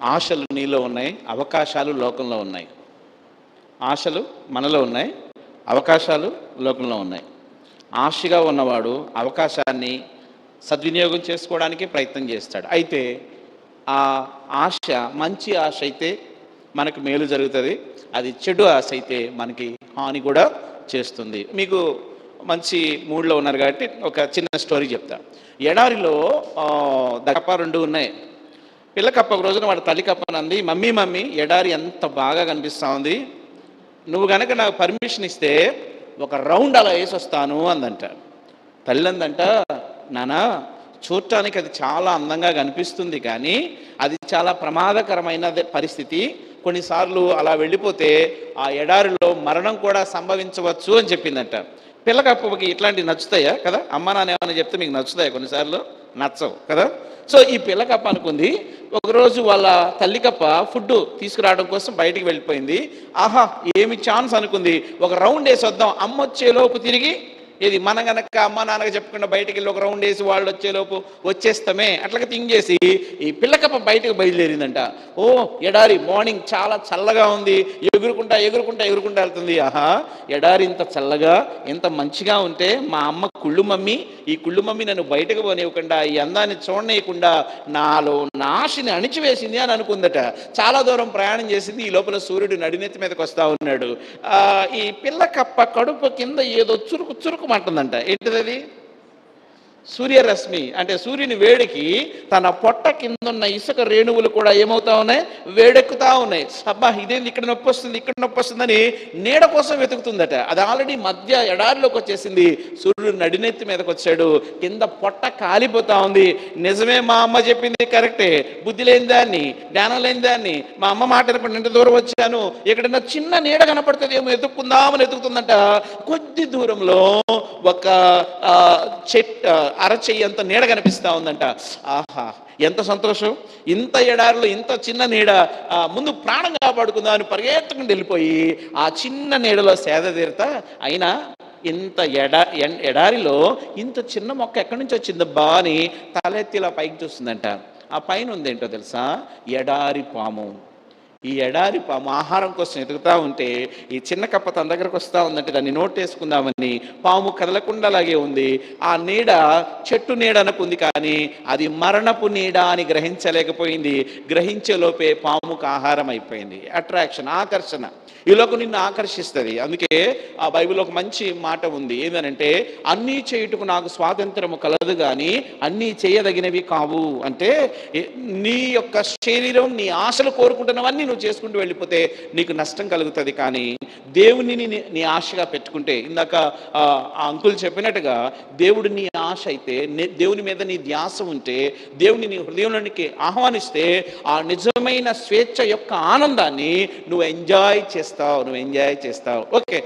ఆశలు నీలో ఉన్నాయి అవకాశాలు లోకంలో ఉన్నాయి. ఆశలు మనలో ఉన్నాయి అవకాశాలు లోకంలో ఉన్నాయి. ఆశగా ఉన్నవాడు అవకాశాన్ని సద్వినియోగం చేసుకోవడానికి ప్రయత్నం చేస్తాడు. అయితే ఆ ఆశ మంచి ఆశ అయితే మనకు మేలు జరుగుతుంది. అది చెడు ఆశ అయితే మనకి హాని కూడా చేస్తుంది. మీకు మంచి మూడ్లో ఉన్నారు కాబట్టి ఒక చిన్న స్టోరీ చెప్తా. ఎడారిలో ఆ, రెండు ఉన్నాయి. పిల్లకప్ప ఒక రోజున వాడు తల్లి కప్పనంది మమ్మీ మమ్మీ ఎడారి ఎంత బాగా కనిపిస్తూ ఉంది. నువ్వు గనక నాకు పర్మిషన్ ఇస్తే ఒక రౌండ్ అలా వేసి వస్తాను అందంట. తల్లి అందంట నానా చూడటానికి అది చాలా అందంగా కనిపిస్తుంది కానీ అది చాలా ప్రమాదకరమైన పరిస్థితి. కొన్నిసార్లు అలా వెళ్ళిపోతే ఆ ఎడారిలో మరణం కూడా సంభవించవచ్చు అని చెప్పిందంట. పిల్లకప్పకి ఇట్లాంటివి నచ్చుతాయా కదా? అమ్మ నాన్న ఏమైనా చెప్తే మీకు నచ్చుతాయా కొన్నిసార్లు? నచ్చవు కదా? సో ఈ పిల్లకప్ప అనుకుంది ఒకరోజు వాళ్ళ తల్లికప్ప ఫుడ్ తీసుకురావడం కోసం బయటికి వెళ్ళిపోయింది. ఆహా ఏమి ఛాన్స్ అనుకుంది. ఒక రౌండ్ వేసి వద్దాం. అమ్మ వచ్చేలోపు తిరిగి ఇది మన గనక అమ్మ నాన్నగా చెప్పకుండా బయటికి వెళ్ళి ఒక రౌండ్ వేసి వాళ్ళు వచ్చేలోపు వచ్చేస్తామే అట్లాగే థింక్ చేసి ఈ పిల్లకప్ప బయటకు బయలుదేరిందంట. ఓ ఎడారి మార్నింగ్ చాలా చల్లగా ఉంది. ఎగురుకుంటా ఎగురుకుంటా ఎగురుకుంటా వెళ్తుంది. ఆహా ఎడారి ఇంత చల్లగా ఇంత మంచిగా ఉంటే మా అమ్మ కుళ్ళు మమ్మీ ఈ కుళ్ళు మమ్మీ నన్ను బయటకు పోనివ్వకుండా ఈ అందాన్ని చూడనీయకుండా నాలో నాశని అణిచివేసింది అని అనుకుందట. చాలా దూరం ప్రయాణం చేసింది ఈ లోపల సూర్యుడు నడినెత్తి మీదకి వస్తా ఉన్నాడు. ఆ, ఈ పిల్ల కప్ప కడుపు కింద ఏదో చురుకు చురుకుమంటుందంట ఏంటిది అది సూర్యరశ్మి అంటే సూర్యుని వేడికి తన పొట్ట కిందున్న ఇసుక రేణువులు కూడా ఏమవుతా ఉన్నాయి? వేడెక్కుతా ఉన్నాయి. అబ్బా ఇదేంది? ఇక్కడ నొప్పి వస్తుంది ఇక్కడ నొప్పి వస్తుందని నీడ కోసం వెతుకుతుందట. అది ఆల్రెడీ మధ్య ఎడారిలోకి వచ్చేసింది. సూర్యుడు నడినెత్తి మీదకి వచ్చాడు. కింద పొట్ట కాలిపోతా ఉంది. నిజమే మా అమ్మ చెప్పింది కరెక్టే. బుద్ధి లేని దాన్ని జ్ఞానం లేని దాన్ని మా అమ్మ మాట ఇంత దూరం వచ్చాను. ఎక్కడైనా చిన్న నీడ కనపడుతుంది ఏమో ఎత్తుక్కుందామని కొద్ది దూరంలో ఒక ఆ, చెట్ అరచెయ్యి అంత నీడ కనిపిస్తా ఉందంట. ఆహా ఎంత సంతోషం. ఇంత ఎడారిలో ఇంత చిన్న నీడ ఆ, ముందు ప్రాణం కాపాడుకుందా అని పరిగెత్తుకుని వెళ్ళిపోయి ఆ చిన్న నీడలో సేద తీరుతా అయినా ఇంత ఎడా ఎడారిలో ఇంత చిన్న మొక్క ఎక్కడి నుంచి వచ్చిందబ్బా అని తలెత్తిలా పైకి చూస్తుందంట. ఆ పైన ఉందేంటో తెలుసా? ఎడారి పాము. ఈ ఎడారి పాము ఆహారం కోసం ఎదుగుతా ఉంటే ఈ చిన్న కప్ప తన దగ్గరకు వస్తూ ఉందంటే దాన్ని నోటేసుకుందామని పాము కదలకుండా అలాగే ఉంది. ఆ నీడ చెట్టు నీడ అనుకుంది కానీ అది మరణపు నీడ అని గ్రహించలేకపోయింది. గ్రహించే లోపే పాముకు ఆహారం అయిపోయింది. అట్రాక్షన్ ఆకర్షణ. ఈలోకి నిన్ను ఆకర్షిస్తుంది. అందుకే ఆ బైబిల్లో ఒక మంచి మాట ఉంది. ఏందనంటే అన్నీ చేయుటకు నాకు స్వాతంత్రము కలదు కానీ అన్నీ చేయదగినవి కావు. అంటే నీ యొక్క శరీరం నీ ఆశలు కోరుకుంటున్నవన్నీ నువ్వు చేసుకుంటూ వెళ్ళిపోతే నీకు నష్టం కలుగుతుంది. కానీ దేవుని నీ- ఆశగా పెట్టుకుంటే ఇందాక ఆ అంకుల్ చెప్పినట్టుగా దేవుడు నీ ఆశ అయితే దేవుని మీద నీ ధ్యాస ఉంటే దేవుని నీ హృదయంలోనికి ఆహ్వానిస్తే ఆ నిజమైన స్వేచ్ఛ యొక్క ఆనందాన్ని నువ్వు ఎంజాయ్ చేస్తావు నువ్వు ఎంజాయ్ చేస్తావు. ఓకే